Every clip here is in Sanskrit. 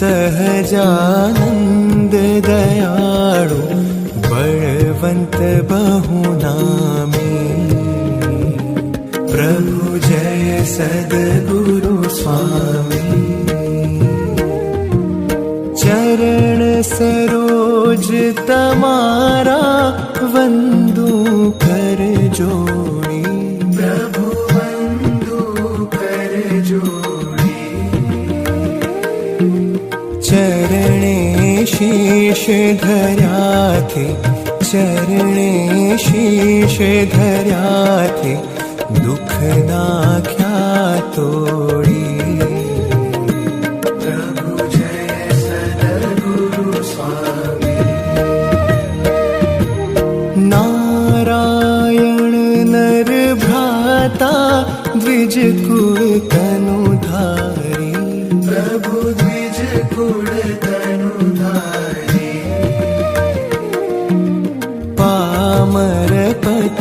सहजानन्द दयाळु बळवन्त बहुनामी। प्रभु जय सद्गुरु स्वामी। चरण सरोज तमारा वन्दु कर जोड़ी चरणे शीश धर्याथे चरणे शीश धर्याथे दुःख नाख्या तोडी. प्रभु जय सद्गुरु स्वामी. नारायण नर भ्राता द्विज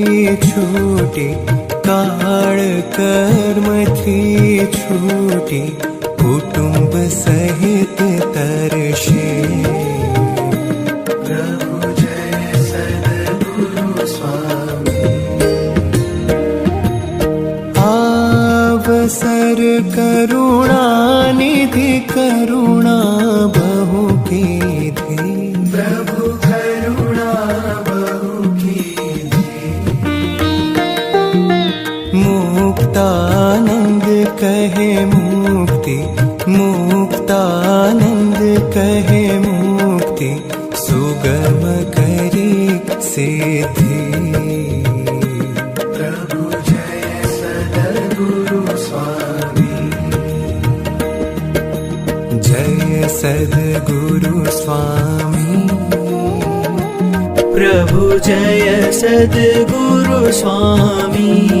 कर्मथी छूटी काळ कर्मथी छूटी कुटुंब सहित तरशे। प्रभु जय सद्गुरु स्वामी। आवसर करुणा निधि करुणा बहु कीधी कहे मुक्ति मुक्तानंद कहे मुक्ति सुगम करी सिद्धि प्रभु जय सद्गुरु स्वामी। जय सद्गुरु स्वामी। प्रभु जय सद्गुरु स्वामी।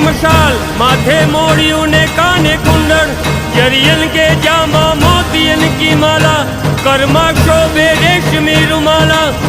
ની મશાલ, માથે મોડિયું ને કાને કુંડળ જરિયન કે જામા મોતિયન કી માલા કર્માક્ષો બે રેશમી રૂમાલા.